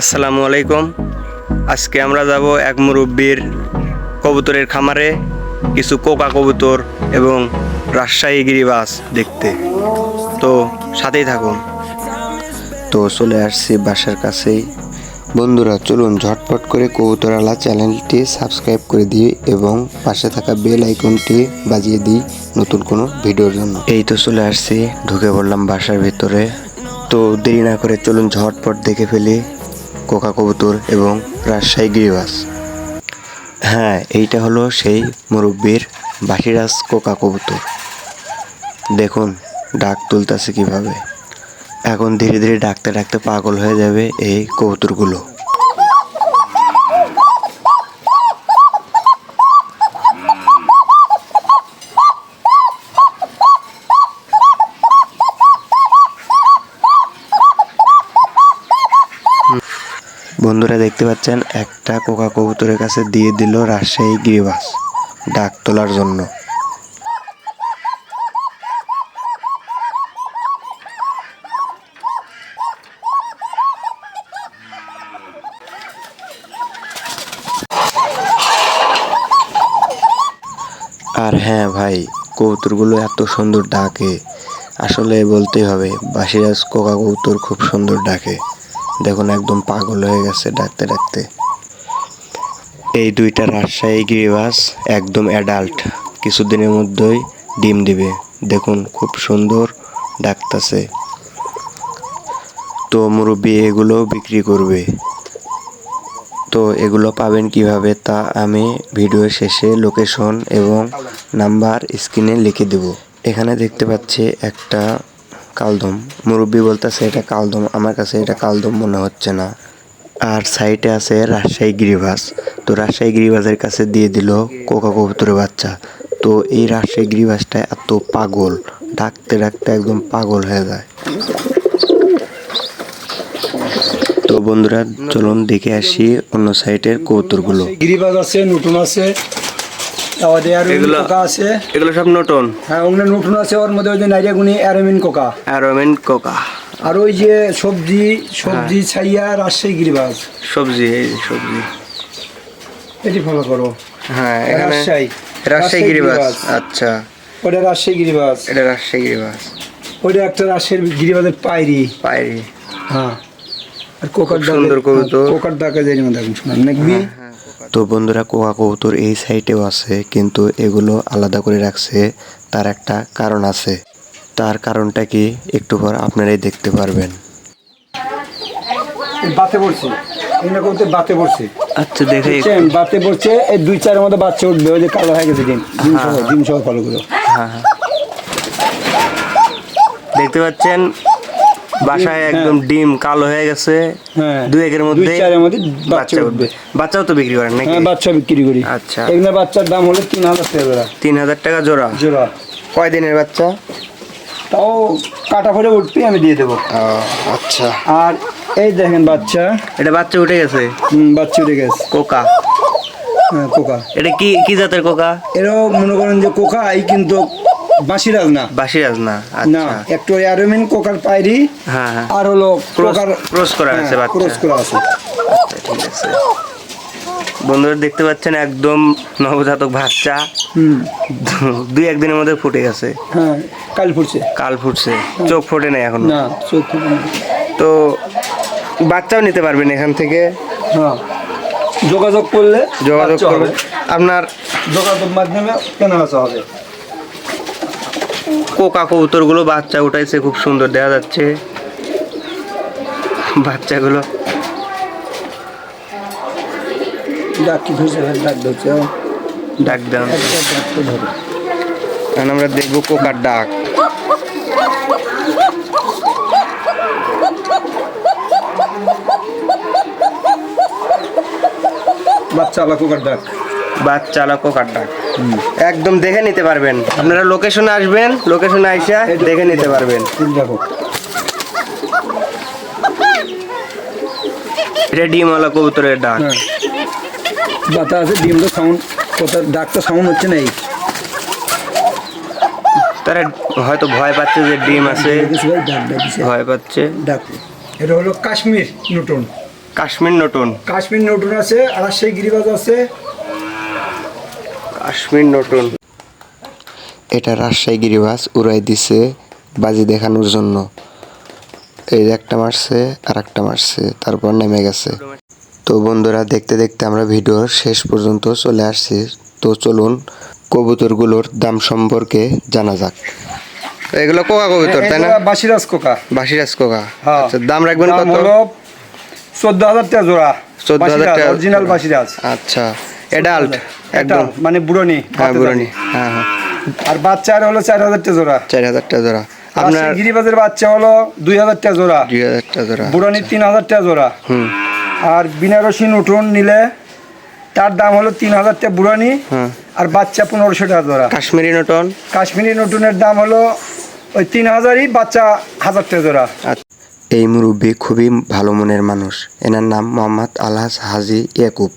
আসসালামু আলাইকুম। আজকে আমরা যাব এক মুরব্বীর কবুতরের খামারে কিছু কোকা কবুতর এবং রাজশাহী গিরিবাস দেখতে। তো সাথেই থাকুন। তো চলে আসছি বাসার কাছেই। বন্ধুরা চলুন ঝটপট করে কবুতরালা চ্যানেলটি সাবস্ক্রাইব করে দিই এবং পাশে থাকা বেল আইকনটি বাজিয়ে দিই নতুন কোনো ভিডিওর জন্য। এই তো চলে আসছি ঢুকে পড়লাম বাসার ভিতরে। তো দেরি না করে চলুন ঝটপট দেখে ফেলি কোকা কবুতর এবং রাজশাহী গিরিবাস। হ্যাঁ এইটা হলো সেই মুরব্বীর বাসিরাজ কোকা কবুতর। দেখুন, ডাক তুলতেছে কীভাবে। এখন ধীরে ধীরে ডাকতে ডাকতে পাগল হয়ে যাবে এই কবুতরগুলো। বন্ধুরা দেখতে পাচ্ছেন, একটা কোকা কবুতরের কাছে দিয়ে দিল রাজশাহী গিরিবাস ডাক তোলার জন্য। আর হ্যাঁ ভাই, কবুতরগুলো এত সুন্দর ডাকে। আসলে বলতেই হবে বাসিরাজ কোকা কবুতর খুব সুন্দর ডাকে। দেখুন, একদম পাগল হয়ে গেছে ডাকতে ডাকতে। এই দুইটা রাজশাহী গিরিবাস একদম অ্যাডাল্ট কিছুদিনের মধ্যেই ডিম দিবে। দেখুন, খুব সুন্দর ডাকতেছে। তো মুরব্বী, এগুলো বিক্রি করবে। তো এগুলো পাবেন কীভাবে তা আমি ভিডিও শেষে লোকেশন এবং নাম্বার স্ক্রিনে লিখে দেব। এখানে দেখতে পাচ্ছি একটা কালদম। মুরব্বী বলতেছে, এটা কালদম। আমার কাছে এটা কালদম মনে হচ্ছে না। আর সাইডে আছে রাজশাহী গিরিবাস। তো রাজশাহী গিরিবাসের কাছে দিয়ে দিল কোকা কবুতরের বাচ্চা। তো এই রাজশাহী গিরিবাসটা এত পাগল, ডাকতে ডাকতে একদম পাগল হয়ে যায়। তো বন্ধুরা, চলুন দেখে আসি অন্য সাইটের কবুতরগুলো। গিরিবাজ আছে, নতুন আছে। এগুলো কোকা আছে। এগুলো সব নতুন। হ্যাঁ নতুন আছে ওর মধ্যে ওই যে নাইরিয়াগুনি অ্যারোমিন কোকা অ্যারোমেন কোকা আর ওই যে সবজি সবজি ছাইয়া রাজশাহী গিরিবাজ। সবজি এই সবজি। এটি ফলো করো। হ্যাঁ এখানে রাজশাহী। রাজশাহী গিরিবাজ। আচ্ছা। ওটা রাজশাহী গিরিবাজ। এটা রাজশাহী ওইটা একটা রাজশাহীর গিরিবাজের পায়রি। পায়রি। হ্যাঁ। আর কোকার সুন্দর কবুতর। কোকার ডাকে যাই দেখুন শোনান। নাকবি তো বন্ধুরা কোকা কবুতর এই সাইটেও আছে কিন্তু এগুলো আলাদা করে রাখছে তার একটা কারণ আছে। তার কারণটা কি একটু পর আপনারাই দেখতে পারবেন। বাতে পড়ছে। এগুলো করতে বাতে পড়ছে। আচ্ছা দেখে বুঝছেন? বাতে পড়ছে এই দুই চারের মধ্যে বাচ্চা উঠবে ওই যে কালো হয়ে গেছে ডিম। ডিম সহ ডিম সহ ফলো হ্যাঁ হ্যাঁ। দেখতে পাচ্ছেন? বাসায় একদম ডিম কালো হয়ে গেছে। হ্যাঁ। দুই একের মধ্যে দুই চারের মধ্যে বাচ্চা উঠবে। বাচ্চাও তো বিক্রি করেন নাকি? হ্যাঁ বাচ্চা বিক্রি করি। আচ্ছা। এগুলো বাচ্চার দাম হলো তিন হাজার টাকা জোড়া। তিন হাজার টাকা জোড়া? জোড়া। কয় দিনের বাচ্চা? তাও কাটা ফলে উঠবে আমি দিয়ে দেবো। আচ্ছা। আর এই দেখেন বাচ্চা। এটা বাচ্চা উঠে গেছে? হুম, বাচ্চা উঠে গেছে। কোকা? হ্যাঁ কোকা। এটা কি কি জাতের কোকা? এরাও মনে করেন যে কোকা এই কিন্তু বাঁশিরাজ না বাসিরাজ না না একটু অ্যারোমিন কোকার পায়রি হ্যাঁ হ্যাঁ। আর হলো কোকার cross করা আছে ক্রস করা আছে। আচ্ছা, ঠিক আছে। বন্ধুরা দেখতে পাচ্ছেন একদম নবজাতক বাচ্চা। দুই একদিনের মধ্যে ফুটে গেছে। হ্যাঁ কাল ফুটছে। কাল ফুটছে। চোখ ফোটে নাই এখন? না চোখ ফুটে তো বাচ্চাও নিতে পারবেন এখান থেকে। হ্যাঁ। যোগাযোগ করলে যোগাযোগ করবে আপনার যোগাযোগ মাধ্যমে কেনা হবে। কোকা কবুতরগুলো বাচ্চা উঠাইছে খুব সুন্দর দেখা যাচ্ছে। বাচ্চাগুলো। ডাক কি ধরছে? ডাক ধরছে এখন আমরা দেখব কোকার ডাক। বাচ্চা আলা কোকার ডাক। বাচ্চা আলা কোকার ডাক। একদম দেখে নিতে পারবেন। আপনারা লোকেশনে আসবেন লোকেশনে আইসা দেখে নিতে পারবেন। এটা ডিমওয়ালা কবুতরের ডাক। হ্যাঁ। বাতা আছে ডিম তো সাউন্ড কোথা ডাকটা সাউন্ড হচ্ছে না এই। তারা হয়তো ভয় পাচ্ছে যে ডিম আছে। ডাক ডাক ভয় পাচ্ছে। ডাক। এটা হলো কাশ্মীর নতুন। কাশ্মীর নটন কাশ্মীর নতুন আছে আর সেই গিরিবাজ আছে কাশ্মীর নটন এটা রাজশাহী গিরিবাস উড়াই দিছে বাজি দেখানোর জন্য। এই একটা মারছে আর একটা মারছে তারপর নেমে গেছে। তো বন্ধুরা দেখতে দেখতে আমরা ভিডিওর শেষ পর্যন্ত চলে আসছি। তো চলুন কবুতরগুলোর দাম সম্পর্কে জানা যাক। এগুলো কোকা কবুতর তাই না? বাসিরাজ কোকা। বাসিরাজ কোকা। হ্যাঁ। আচ্ছা দাম রাখবেন কত? চোদ্দ হাজার টাকা জোড়া। 14,000 টাকা। অরিজিনাল বাসিরাজ আচ্ছা এডাল্ট একদম একদম। মানে বুড়নি হ্যাঁ বুড়ানি। হ্যাঁ হ্যাঁ। আর বাচ্চার হলো চার হাজার টাকা জোড়া। চার হাজার টাকা জোড়া আপনার গিরিবাজের বাচ্চা হলো দুই হাজার টাকা জোড়া। দুই হাজার টাকা জোড়া বুড়নি তিন হাজার টাকা জোড়া। হুম। আর বিনারসি নতুন নিলে তার দাম হলো তিন হাজার টাকা বুড়ানি আর বাচ্চা পনেরোশো টাকা জোড়া। কাশ্মীরি নটন কাশ্মীরি নতুনের দাম হলো ওই তিন হাজারই বাচ্চা হাজার টাকা জোড়া। আচ্ছা। এই মুরব্বী খুবই ভালো মনের মানুষ। এনার নাম মোহাম্মদ আলহাজ হাজি ইয়াকুব।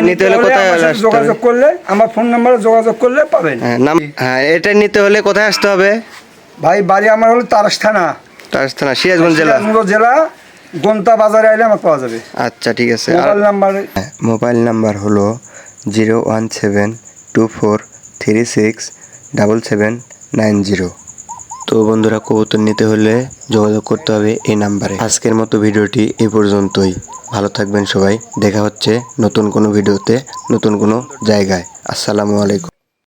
নিতে হলে কোথায় আমার? যোগাযোগ করলে আমার ফোন নাম্বারে যোগাযোগ করলে পাবেন। হ্যাঁ হ্যাঁ এটা নিতে হলে কোথায় আসতে হবে? ভাই বাড়ি আমার হলো তারাস থানা রাজস্থানা সিরাজগঞ্জ জেলা? সিরাজগঞ্জ জেলা গন্তা বাজারে আইলে আমাকে পাওয়া যাবে। আচ্ছা ঠিক আছে। মোবাইল নাম্বার মোবাইল নাম্বার হলো zero one seven two four three six double seven nine zero. তো বন্ধুরা কবুতর নিতে হলে যোগাযোগ করতে হবে এই নাম্বারে। আজকের মতো ভিডিওটি এ পর্যন্তই। ভালো থাকবেন সবাই। দেখা হচ্ছে নতুন কোনো ভিডিওতে, নতুন কোনো জায়গায়। আসসালামু আলাইকুম।